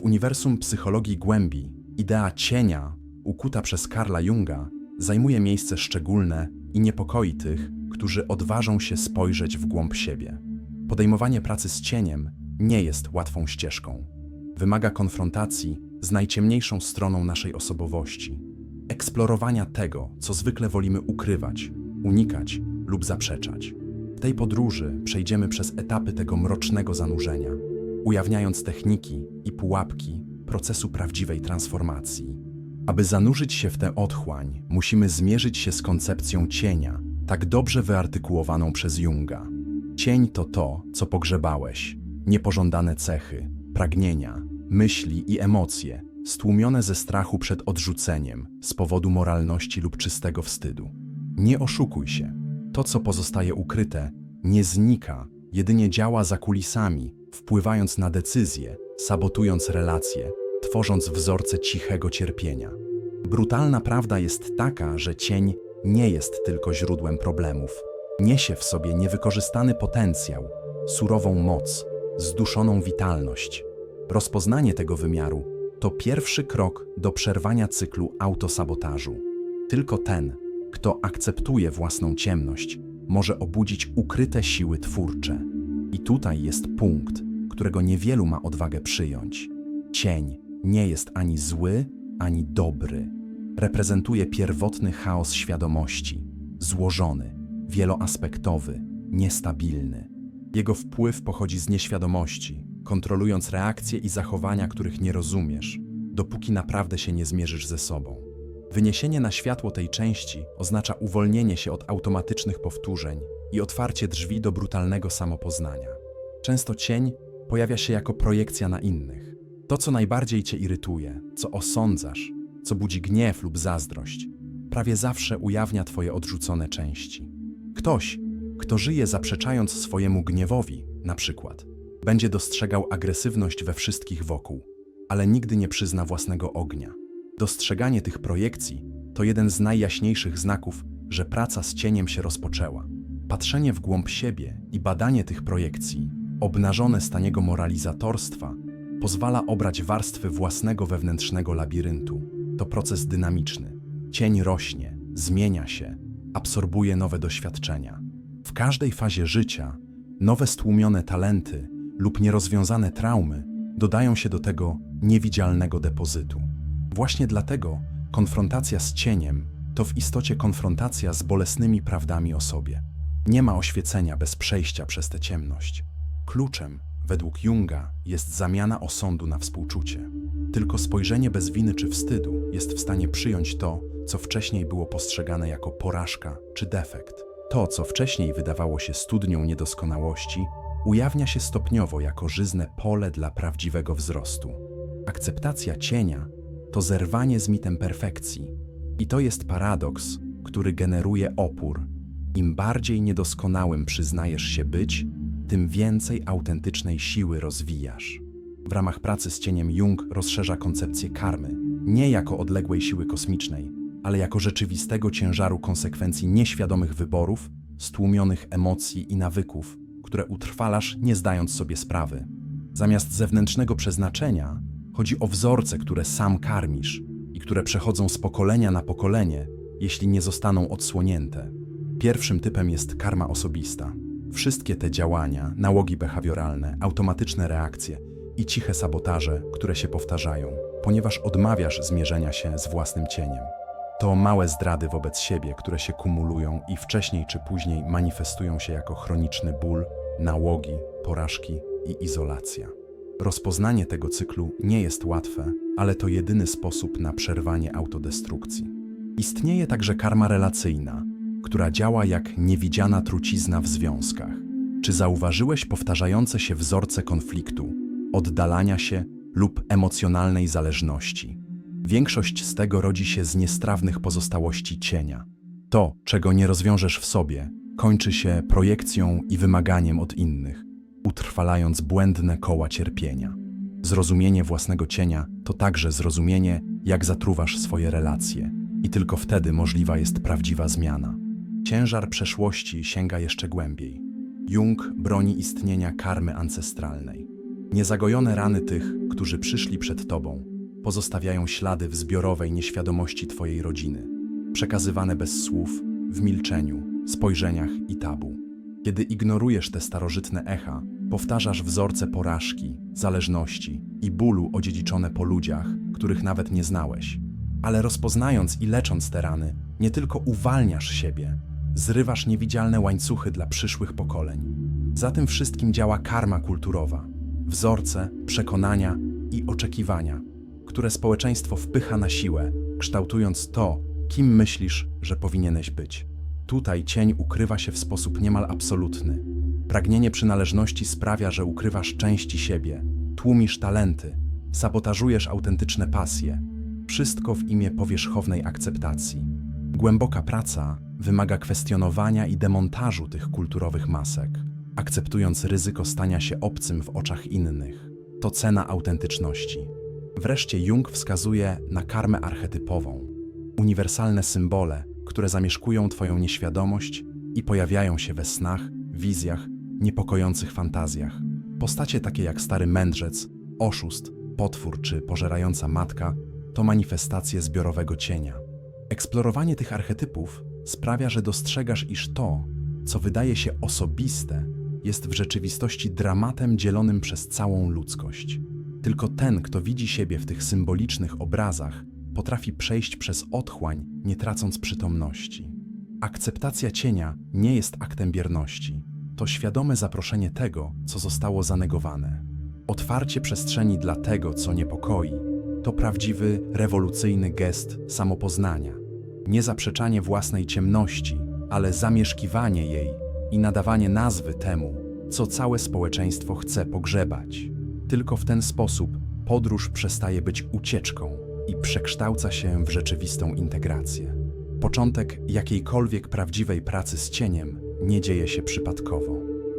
W uniwersum psychologii głębi idea cienia, ukuta przez Karla Junga, zajmuje miejsce szczególne i niepokoi tych, którzy odważą się spojrzeć w głąb siebie. Podejmowanie pracy z cieniem nie jest łatwą ścieżką. Wymaga konfrontacji z najciemniejszą stroną naszej osobowości, eksplorowania tego, co zwykle wolimy ukrywać, unikać lub zaprzeczać. W tej podróży przejdziemy przez etapy tego mrocznego zanurzenia, ujawniając techniki i pułapki procesu prawdziwej transformacji. Aby zanurzyć się w tę otchłań, musimy zmierzyć się z koncepcją cienia, tak dobrze wyartykułowaną przez Junga. Cień to to, co pogrzebałeś, niepożądane cechy, pragnienia, myśli i emocje, stłumione ze strachu przed odrzuceniem z powodu moralności lub czystego wstydu. Nie oszukuj się. To, co pozostaje ukryte, nie znika, jedynie działa za kulisami, wpływając na decyzje, sabotując relacje, tworząc wzorce cichego cierpienia. Brutalna prawda jest taka, że cień nie jest tylko źródłem problemów. Niesie w sobie niewykorzystany potencjał, surową moc, zduszoną witalność. Rozpoznanie tego wymiaru to pierwszy krok do przerwania cyklu autosabotażu. Tylko ten, kto akceptuje własną ciemność, może obudzić ukryte siły twórcze. I tutaj jest punkt, którego niewielu ma odwagę przyjąć. Cień nie jest ani zły, ani dobry. Reprezentuje pierwotny chaos świadomości, złożony, wieloaspektowy, niestabilny. Jego wpływ pochodzi z nieświadomości, kontrolując reakcje i zachowania, których nie rozumiesz, dopóki naprawdę się nie zmierzysz ze sobą. Wyniesienie na światło tej części oznacza uwolnienie się od automatycznych powtórzeń i otwarcie drzwi do brutalnego samopoznania. Często cień pojawia się jako projekcja na innych. To, co najbardziej cię irytuje, co osądzasz, co budzi gniew lub zazdrość, prawie zawsze ujawnia twoje odrzucone części. Ktoś, kto żyje zaprzeczając swojemu gniewowi, na przykład, będzie dostrzegał agresywność we wszystkich wokół, ale nigdy nie przyzna własnego ognia. Dostrzeganie tych projekcji to jeden z najjaśniejszych znaków, że praca z cieniem się rozpoczęła. Patrzenie w głąb siebie i badanie tych projekcji, obnażone z taniego moralizatorstwa, pozwala obrać warstwy własnego wewnętrznego labiryntu. To proces dynamiczny. Cień rośnie, zmienia się, absorbuje nowe doświadczenia. W każdej fazie życia nowe stłumione talenty lub nierozwiązane traumy dodają się do tego niewidzialnego depozytu. Właśnie dlatego konfrontacja z cieniem to w istocie konfrontacja z bolesnymi prawdami o sobie. Nie ma oświecenia bez przejścia przez tę ciemność. Kluczem, według Junga, jest zamiana osądu na współczucie. Tylko spojrzenie bez winy czy wstydu jest w stanie przyjąć to, co wcześniej było postrzegane jako porażka czy defekt. To, co wcześniej wydawało się studnią niedoskonałości, ujawnia się stopniowo jako żyzne pole dla prawdziwego wzrostu. Akceptacja cienia to zerwanie z mitem perfekcji. I to jest paradoks, który generuje opór. Im bardziej niedoskonałym przyznajesz się być, tym więcej autentycznej siły rozwijasz. W ramach pracy z cieniem Jung rozszerza koncepcję karmy, nie jako odległej siły kosmicznej, ale jako rzeczywistego ciężaru konsekwencji nieświadomych wyborów, stłumionych emocji i nawyków, które utrwalasz nie zdając sobie sprawy. Zamiast zewnętrznego przeznaczenia, chodzi o wzorce, które sam karmisz i które przechodzą z pokolenia na pokolenie, jeśli nie zostaną odsłonięte. Pierwszym typem jest karma osobista. Wszystkie te działania, nałogi behawioralne, automatyczne reakcje i ciche sabotaże, które się powtarzają, ponieważ odmawiasz zmierzenia się z własnym cieniem. To małe zdrady wobec siebie, które się kumulują i wcześniej czy później manifestują się jako chroniczny ból, nałogi, porażki i izolacja. Rozpoznanie tego cyklu nie jest łatwe, ale to jedyny sposób na przerwanie autodestrukcji. Istnieje także karma relacyjna, która działa jak niewidziana trucizna w związkach. Czy zauważyłeś powtarzające się wzorce konfliktu, oddalania się lub emocjonalnej zależności? Większość z tego rodzi się z niestrawnych pozostałości cienia. To, czego nie rozwiążesz w sobie, kończy się projekcją i wymaganiem od innych, utrwalając błędne koła cierpienia. Zrozumienie własnego cienia to także zrozumienie, jak zatruwasz swoje relacje, i tylko wtedy możliwa jest prawdziwa zmiana. Ciężar przeszłości sięga jeszcze głębiej. Jung broni istnienia karmy ancestralnej. Niezagojone rany tych, którzy przyszli przed tobą, pozostawiają ślady w zbiorowej nieświadomości twojej rodziny, przekazywane bez słów, w milczeniu, spojrzeniach i tabu. Kiedy ignorujesz te starożytne echa, powtarzasz wzorce porażki, zależności i bólu odziedziczone po ludziach, których nawet nie znałeś. Ale rozpoznając i lecząc te rany, nie tylko uwalniasz siebie, zrywasz niewidzialne łańcuchy dla przyszłych pokoleń. Za tym wszystkim działa karma kulturowa, wzorce, przekonania i oczekiwania, które społeczeństwo wpycha na siłę, kształtując to, kim myślisz, że powinieneś być. Tutaj cień ukrywa się w sposób niemal absolutny. Pragnienie przynależności sprawia, że ukrywasz części siebie, tłumisz talenty, sabotażujesz autentyczne pasje. Wszystko w imię powierzchownej akceptacji. Głęboka praca wymaga kwestionowania i demontażu tych kulturowych masek, akceptując ryzyko stania się obcym w oczach innych. To cena autentyczności. Wreszcie Jung wskazuje na karmę archetypową, uniwersalne symbole, które zamieszkują Twoją nieświadomość i pojawiają się we snach, wizjach, niepokojących fantazjach. Postacie takie jak stary mędrzec, oszust, potwór czy pożerająca matka to manifestacje zbiorowego cienia. Eksplorowanie tych archetypów sprawia, że dostrzegasz, iż to, co wydaje się osobiste, jest w rzeczywistości dramatem dzielonym przez całą ludzkość. Tylko ten, kto widzi siebie w tych symbolicznych obrazach, potrafi przejść przez otchłań, nie tracąc przytomności. Akceptacja cienia nie jest aktem bierności. To świadome zaproszenie tego, co zostało zanegowane. Otwarcie przestrzeni dla tego, co niepokoi, to prawdziwy, rewolucyjny gest samopoznania. Nie zaprzeczanie własnej ciemności, ale zamieszkiwanie jej i nadawanie nazwy temu, co całe społeczeństwo chce pogrzebać. Tylko w ten sposób podróż przestaje być ucieczką i przekształca się w rzeczywistą integrację. Początek jakiejkolwiek prawdziwej pracy z cieniem nie dzieje się przypadkowo.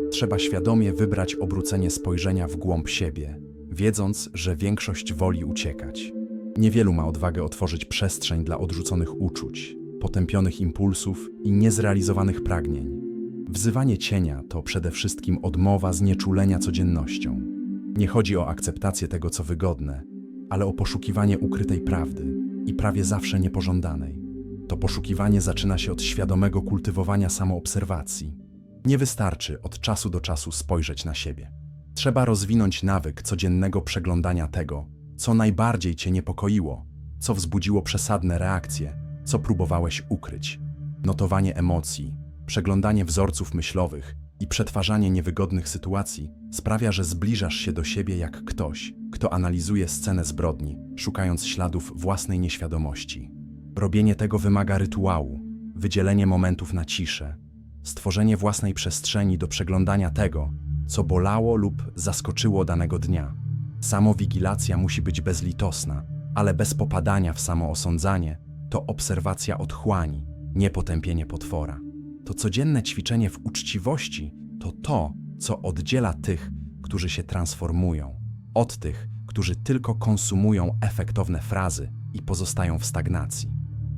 Trzeba świadomie wybrać obrócenie spojrzenia w głąb siebie, wiedząc, że większość woli uciekać. Niewielu ma odwagę otworzyć przestrzeń dla odrzuconych uczuć, potępionych impulsów i niezrealizowanych pragnień. Wzywanie cienia to przede wszystkim odmowa znieczulenia codziennością. Nie chodzi o akceptację tego, co wygodne, ale o poszukiwanie ukrytej prawdy i prawie zawsze niepożądanej. To poszukiwanie zaczyna się od świadomego kultywowania samoobserwacji. Nie wystarczy od czasu do czasu spojrzeć na siebie. Trzeba rozwinąć nawyk codziennego przeglądania tego, co najbardziej cię niepokoiło, co wzbudziło przesadne reakcje, co próbowałeś ukryć. Notowanie emocji, przeglądanie wzorców myślowych i przetwarzanie niewygodnych sytuacji sprawia, że zbliżasz się do siebie jak ktoś, kto analizuje scenę zbrodni, szukając śladów własnej nieświadomości. Robienie tego wymaga rytuału, wydzielenie momentów na ciszę, stworzenie własnej przestrzeni do przeglądania tego, co bolało lub zaskoczyło danego dnia. Samowigilacja musi być bezlitosna, ale bez popadania w samoosądzanie to obserwacja otchłani, nie potępienie potwora. To codzienne ćwiczenie w uczciwości to to, co oddziela tych, którzy się transformują, od tych, którzy tylko konsumują efektowne frazy i pozostają w stagnacji.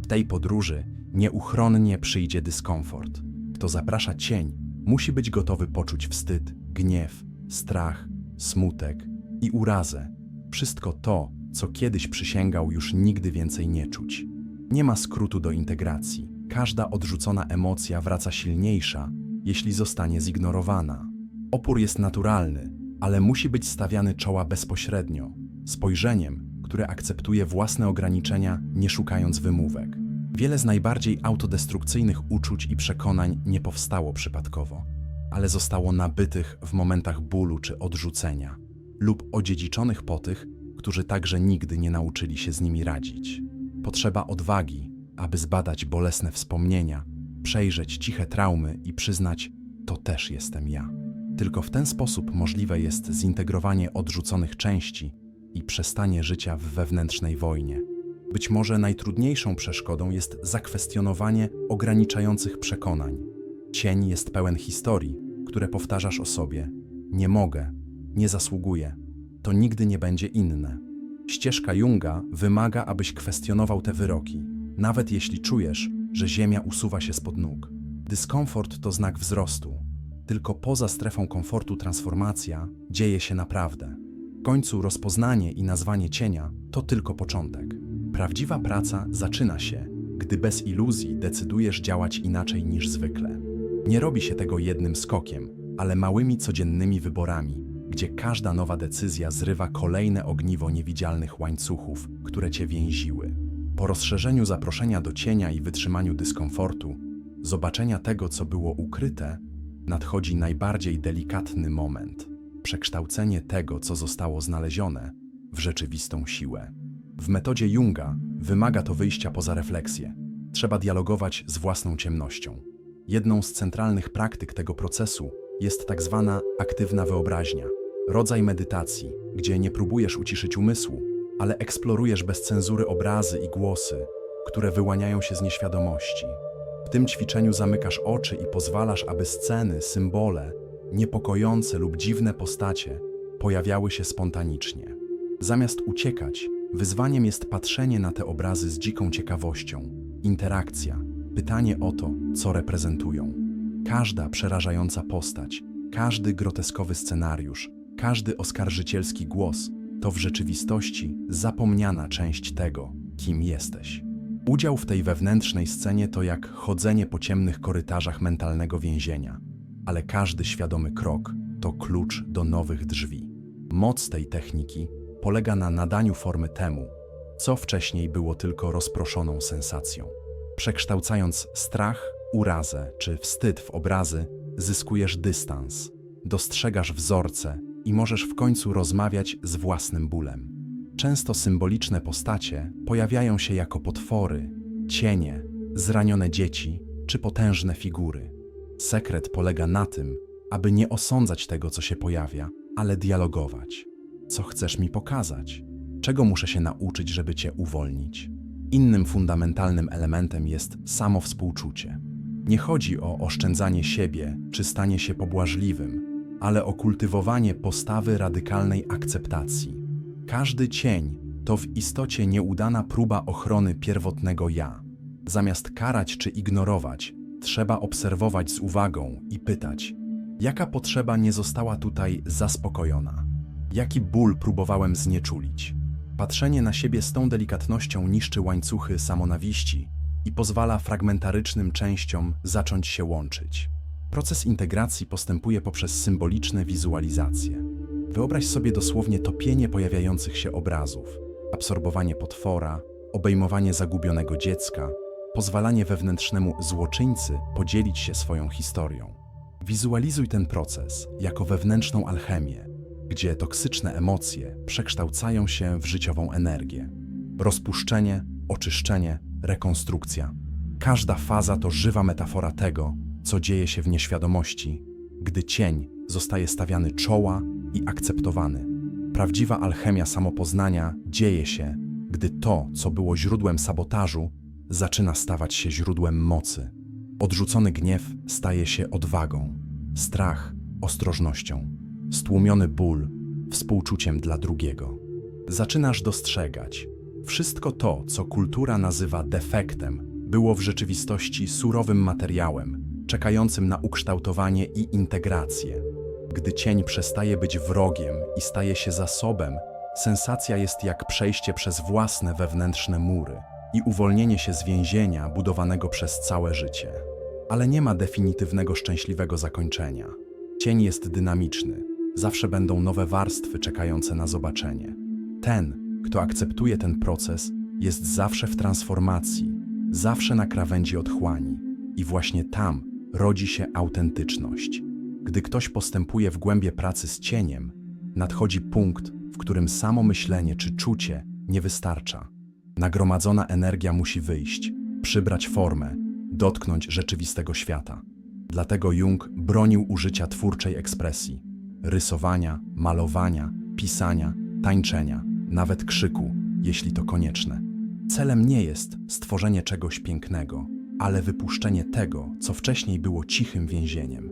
W tej podróży nieuchronnie przyjdzie dyskomfort. Kto zaprasza cień, musi być gotowy poczuć wstyd, gniew, strach, smutek i urazę. Wszystko to, co kiedyś przysięgał już nigdy więcej nie czuć. Nie ma skrótu do integracji. Każda odrzucona emocja wraca silniejsza, jeśli zostanie zignorowana. Opór jest naturalny, ale musi być stawiany czoła bezpośrednio, spojrzeniem, które akceptuje własne ograniczenia, nie szukając wymówek. Wiele z najbardziej autodestrukcyjnych uczuć i przekonań nie powstało przypadkowo, ale zostało nabytych w momentach bólu czy odrzucenia, lub odziedziczonych po tych, którzy także nigdy nie nauczyli się z nimi radzić. Potrzeba odwagi, aby zbadać bolesne wspomnienia, przejrzeć ciche traumy i przyznać, to też jestem ja. Tylko w ten sposób możliwe jest zintegrowanie odrzuconych części i przestanie życia w wewnętrznej wojnie. Być może najtrudniejszą przeszkodą jest zakwestionowanie ograniczających przekonań. Cień jest pełen historii, które powtarzasz o sobie: Nie mogę, nie zasługuję, to nigdy nie będzie inne. Ścieżka Junga wymaga, abyś kwestionował te wyroki, nawet jeśli czujesz, że ziemia usuwa się spod nóg. Dyskomfort to znak wzrostu. Tylko poza strefą komfortu transformacja dzieje się naprawdę. końcu rozpoznanie i nazwanie cienia to tylko początek. Prawdziwa praca zaczyna się, gdy bez iluzji decydujesz działać inaczej niż zwykle. Nie robi się tego jednym skokiem, ale małymi codziennymi wyborami, gdzie każda nowa decyzja zrywa kolejne ogniwo niewidzialnych łańcuchów, które cię więziły. Po rozszerzeniu zaproszenia do cienia i wytrzymaniu dyskomfortu, zobaczenia tego, co było ukryte, nadchodzi najbardziej delikatny moment przekształcenie tego, co zostało znalezione, w rzeczywistą siłę. W metodzie Junga wymaga to wyjścia poza refleksję. Trzeba dialogować z własną ciemnością. Jedną z centralnych praktyk tego procesu jest tak zwana aktywna wyobraźnia. Rodzaj medytacji, gdzie nie próbujesz uciszyć umysłu, ale eksplorujesz bez cenzury obrazy i głosy, które wyłaniają się z nieświadomości. W tym ćwiczeniu zamykasz oczy i pozwalasz, aby sceny, symbole, niepokojące lub dziwne postacie pojawiały się spontanicznie. Zamiast uciekać, wyzwaniem jest patrzenie na te obrazy z dziką ciekawością, interakcja, pytanie o to, co reprezentują. Każda przerażająca postać, każdy groteskowy scenariusz, każdy oskarżycielski głos to w rzeczywistości zapomniana część tego, kim jesteś. Udział w tej wewnętrznej scenie to jak chodzenie po ciemnych korytarzach mentalnego więzienia, ale każdy świadomy krok to klucz do nowych drzwi. Moc tej techniki polega na nadaniu formy temu, co wcześniej było tylko rozproszoną sensacją. Przekształcając strach, urazę czy wstyd w obrazy, zyskujesz dystans, dostrzegasz wzorce i możesz w końcu rozmawiać z własnym bólem. Często symboliczne postacie pojawiają się jako potwory, cienie, zranione dzieci czy potężne figury. Sekret polega na tym, aby nie osądzać tego, co się pojawia, ale dialogować. Co chcesz mi pokazać? Czego muszę się nauczyć, żeby cię uwolnić? Innym fundamentalnym elementem jest samo współczucie. Nie chodzi o oszczędzanie siebie czy stanie się pobłażliwym, ale o kultywowanie postawy radykalnej akceptacji. Każdy cień to w istocie nieudana próba ochrony pierwotnego ja. Zamiast karać czy ignorować, trzeba obserwować z uwagą i pytać, jaka potrzeba nie została tutaj zaspokojona, jaki ból próbowałem znieczulić. Patrzenie na siebie z tą delikatnością niszczy łańcuchy samonawiści i pozwala fragmentarycznym częściom zacząć się łączyć. Proces integracji postępuje poprzez symboliczne wizualizacje. Wyobraź sobie dosłownie topienie pojawiających się obrazów, absorbowanie potwora, obejmowanie zagubionego dziecka, pozwalanie wewnętrznemu złoczyńcy podzielić się swoją historią. Wizualizuj ten proces jako wewnętrzną alchemię, gdzie toksyczne emocje przekształcają się w życiową energię. Rozpuszczenie, oczyszczenie, rekonstrukcja. Każda faza to żywa metafora tego, co dzieje się w nieświadomości, gdy cień zostaje stawiany czoła i akceptowany. Prawdziwa alchemia samopoznania dzieje się, gdy to, co było źródłem sabotażu, zaczyna stawać się źródłem mocy. Odrzucony gniew staje się odwagą, strach ostrożnością, stłumiony ból współczuciem dla drugiego. Zaczynasz dostrzegać, wszystko to, co kultura nazywa defektem, było w rzeczywistości surowym materiałem, czekającym na ukształtowanie i integrację. Gdy cień przestaje być wrogiem i staje się zasobem, sensacja jest jak przejście przez własne wewnętrzne mury i uwolnienie się z więzienia budowanego przez całe życie. Ale nie ma definitywnego szczęśliwego zakończenia. Cień jest dynamiczny, zawsze będą nowe warstwy czekające na zobaczenie. Ten, kto akceptuje ten proces, jest zawsze w transformacji, zawsze na krawędzi otchłani i właśnie tam rodzi się autentyczność. Gdy ktoś postępuje w głębie pracy z cieniem, nadchodzi punkt, w którym samo myślenie czy czucie nie wystarcza. Nagromadzona energia musi wyjść, przybrać formę, dotknąć rzeczywistego świata. Dlatego Jung bronił użycia twórczej ekspresji, rysowania, malowania, pisania, tańczenia, nawet krzyku, jeśli to konieczne. Celem nie jest stworzenie czegoś pięknego, ale wypuszczenie tego, co wcześniej było cichym więzieniem.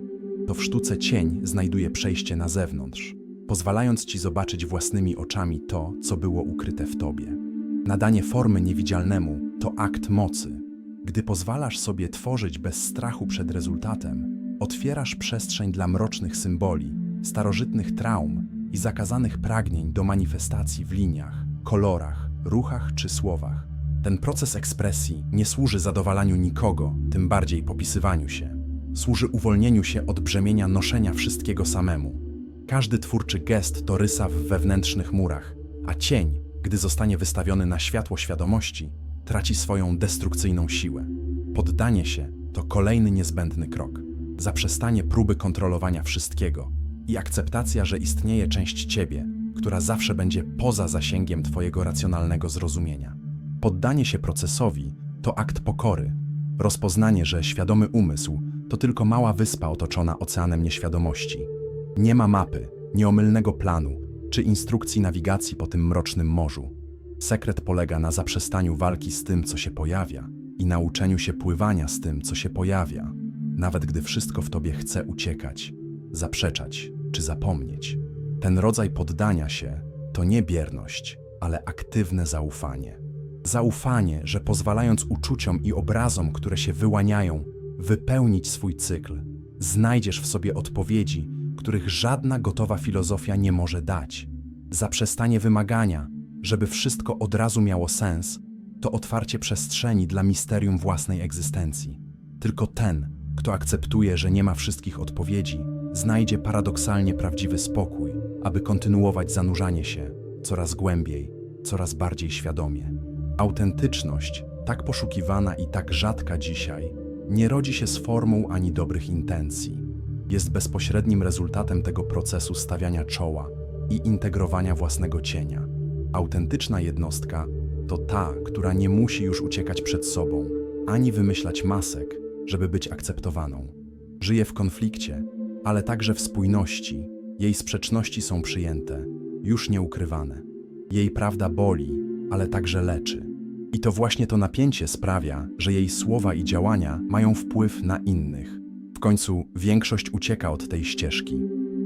To w sztuce cień znajduje przejście na zewnątrz, pozwalając ci zobaczyć własnymi oczami to, co było ukryte w tobie. Nadanie formy niewidzialnemu to akt mocy. Gdy pozwalasz sobie tworzyć bez strachu przed rezultatem, otwierasz przestrzeń dla mrocznych symboli, starożytnych traum i zakazanych pragnień do manifestacji w liniach, kolorach, ruchach czy słowach. Ten proces ekspresji nie służy zadowalaniu nikogo, tym bardziej popisywaniu się. Służy uwolnieniu się od brzemienia noszenia wszystkiego samemu. Każdy twórczy gest to rysa w wewnętrznych murach, a cień, gdy zostanie wystawiony na światło świadomości, traci swoją destrukcyjną siłę. Poddanie się to kolejny niezbędny krok. Zaprzestanie próby kontrolowania wszystkiego i akceptacja, że istnieje część ciebie, która zawsze będzie poza zasięgiem twojego racjonalnego zrozumienia. Poddanie się procesowi to akt pokory, rozpoznanie, że świadomy umysł to tylko mała wyspa otoczona oceanem nieświadomości. Nie ma mapy, nieomylnego planu czy instrukcji nawigacji po tym mrocznym morzu. Sekret polega na zaprzestaniu walki z tym, co się pojawia i nauczeniu się pływania z tym, co się pojawia, nawet gdy wszystko w tobie chce uciekać, zaprzeczać czy zapomnieć. Ten rodzaj poddania się to nie bierność, ale aktywne zaufanie. Zaufanie, że pozwalając uczuciom i obrazom, które się wyłaniają, wypełnić swój cykl, znajdziesz w sobie odpowiedzi, których żadna gotowa filozofia nie może dać. Zaprzestanie wymagania, żeby wszystko od razu miało sens, to otwarcie przestrzeni dla misterium własnej egzystencji. Tylko ten, kto akceptuje, że nie ma wszystkich odpowiedzi, znajdzie paradoksalnie prawdziwy spokój, aby kontynuować zanurzanie się coraz głębiej, coraz bardziej świadomie. Autentyczność, tak poszukiwana i tak rzadka dzisiaj, nie rodzi się z formą ani dobrych intencji. Jest bezpośrednim rezultatem tego procesu stawiania czoła i integrowania własnego cienia. Autentyczna jednostka to ta, która nie musi już uciekać przed sobą, ani wymyślać masek, żeby być akceptowaną. Żyje w konflikcie, ale także w spójności. Jej sprzeczności są przyjęte, już nieukrywane. Jej prawda boli, ale także leczy. I to właśnie to napięcie sprawia, że jej słowa i działania mają wpływ na innych. W końcu większość ucieka od tej ścieżki.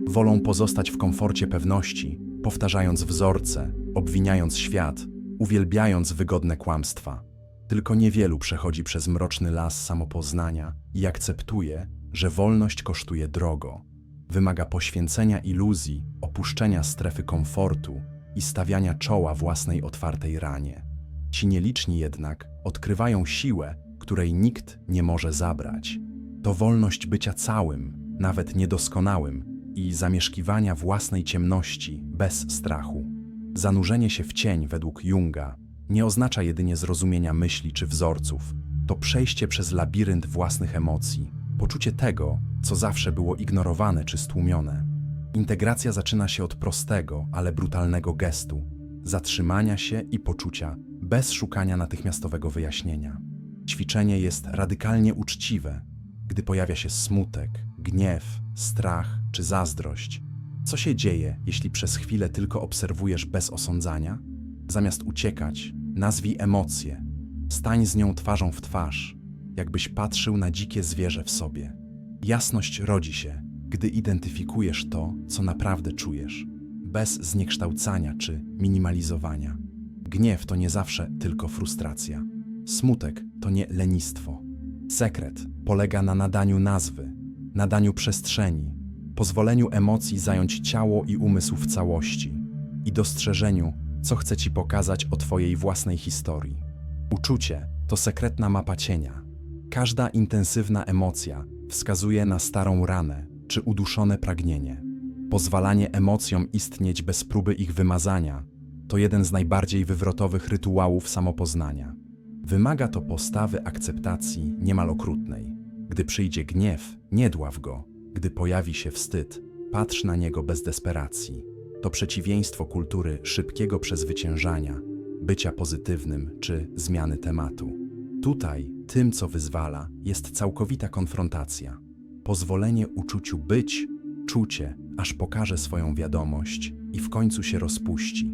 Wolą pozostać w komforcie pewności, powtarzając wzorce, obwiniając świat, uwielbiając wygodne kłamstwa. Tylko niewielu przechodzi przez mroczny las samopoznania i akceptuje, że wolność kosztuje drogo. Wymaga poświęcenia iluzji, opuszczenia strefy komfortu i stawiania czoła własnej otwartej ranie. Ci nieliczni jednak odkrywają siłę, której nikt nie może zabrać. To wolność bycia całym, nawet niedoskonałym i zamieszkiwania własnej ciemności bez strachu. Zanurzenie się w cień według Junga nie oznacza jedynie zrozumienia myśli czy wzorców. To przejście przez labirynt własnych emocji, poczucie tego, co zawsze było ignorowane czy stłumione. Integracja zaczyna się od prostego, ale brutalnego gestu zatrzymania się i poczucia, bez szukania natychmiastowego wyjaśnienia. Ćwiczenie jest radykalnie uczciwe, gdy pojawia się smutek, gniew, strach czy zazdrość. Co się dzieje, jeśli przez chwilę tylko obserwujesz bez osądzania? Zamiast uciekać, nazwij emocje. Stań z nią twarzą w twarz, jakbyś patrzył na dzikie zwierzę w sobie. Jasność rodzi się, gdy identyfikujesz to, co naprawdę czujesz, bez zniekształcania czy minimalizowania. Gniew to nie zawsze tylko frustracja. Smutek to nie lenistwo. Sekret polega na nadaniu nazwy, nadaniu przestrzeni, pozwoleniu emocji zająć ciało i umysł w całości i dostrzeżeniu, co chce ci pokazać o twojej własnej historii. Uczucie to sekretna mapa cienia. Każda intensywna emocja wskazuje na starą ranę czy uduszone pragnienie. Pozwalanie emocjom istnieć bez próby ich wymazania to jeden z najbardziej wywrotowych rytuałów samopoznania. Wymaga to postawy akceptacji niemal okrutnej. Gdy przyjdzie gniew, nie dław go. Gdy pojawi się wstyd, patrz na niego bez desperacji. To przeciwieństwo kultury szybkiego przezwyciężania, bycia pozytywnym czy zmiany tematu. Tutaj tym, co wyzwala, jest całkowita konfrontacja. Pozwolenie uczuciu być, czucie, aż pokaże swoją wiadomość i w końcu się rozpuści.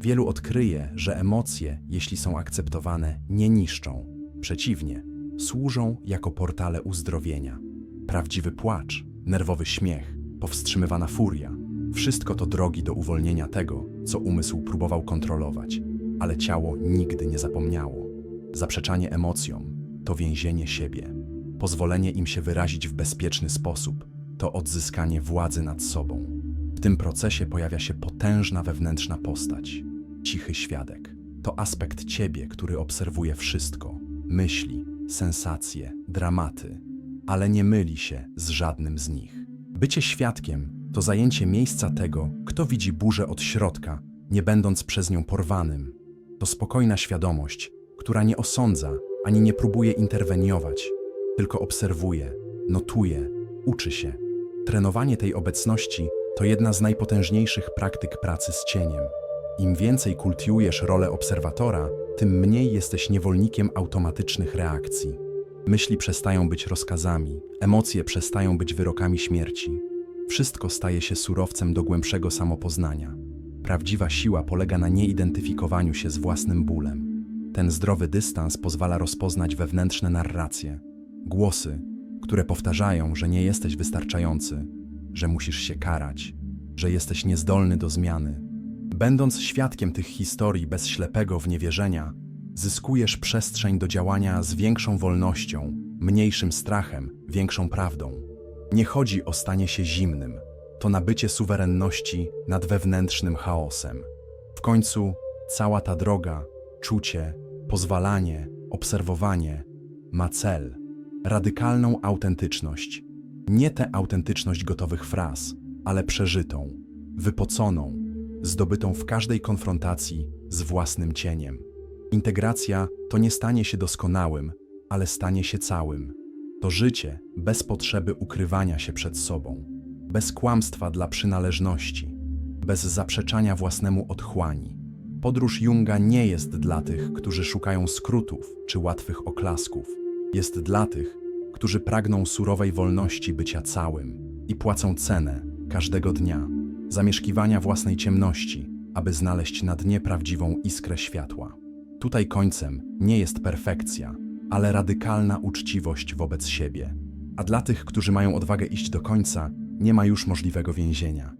Wielu odkryje, że emocje, jeśli są akceptowane, nie niszczą. Przeciwnie, służą jako portale uzdrowienia. Prawdziwy płacz, nerwowy śmiech, powstrzymywana furia wszystko to drogi do uwolnienia tego, co umysł próbował kontrolować, ale ciało nigdy nie zapomniało. Zaprzeczanie emocjom to więzienie siebie. Pozwolenie im się wyrazić w bezpieczny sposób to odzyskanie władzy nad sobą. W tym procesie pojawia się potężna wewnętrzna postać. Cichy świadek. To aspekt ciebie, który obserwuje wszystko: myśli, sensacje, dramaty, ale nie myli się z żadnym z nich. Bycie świadkiem to zajęcie miejsca tego, kto widzi burzę od środka, nie będąc przez nią porwanym. To spokojna świadomość, która nie osądza ani nie próbuje interweniować, tylko obserwuje, notuje, uczy się. Trenowanie tej obecności to jedna z najpotężniejszych praktyk pracy z cieniem. Im więcej kultiujesz rolę obserwatora, tym mniej jesteś niewolnikiem automatycznych reakcji. Myśli przestają być rozkazami, emocje przestają być wyrokami śmierci. Wszystko staje się surowcem do głębszego samopoznania. Prawdziwa siła polega na nieidentyfikowaniu się z własnym bólem. Ten zdrowy dystans pozwala rozpoznać wewnętrzne narracje, głosy, które powtarzają, że nie jesteś wystarczający, że musisz się karać, że jesteś niezdolny do zmiany. Będąc świadkiem tych historii bez ślepego wniewierzenia, zyskujesz przestrzeń do działania z większą wolnością, mniejszym strachem, większą prawdą. Nie chodzi o stanie się zimnym, to nabycie suwerenności nad wewnętrznym chaosem. W końcu cała ta droga, czucie, pozwalanie, obserwowanie ma cel radykalną autentyczność. Nie tę autentyczność gotowych fraz, ale przeżytą, wypoconą, zdobytą w każdej konfrontacji z własnym cieniem. Integracja to nie stanie się doskonałym, ale stanie się całym. To życie bez potrzeby ukrywania się przed sobą, bez kłamstwa dla przynależności, bez zaprzeczania własnemu otchłani. Podróż Junga nie jest dla tych, którzy szukają skrótów czy łatwych oklasków. Jest dla tych, którzy pragną surowej wolności bycia całym i płacą cenę każdego dnia zamieszkiwania własnej ciemności, aby znaleźć na dnie prawdziwą iskrę światła. Tutaj końcem nie jest perfekcja, ale radykalna uczciwość wobec siebie. A dla tych, którzy mają odwagę iść do końca, nie ma już możliwego więzienia.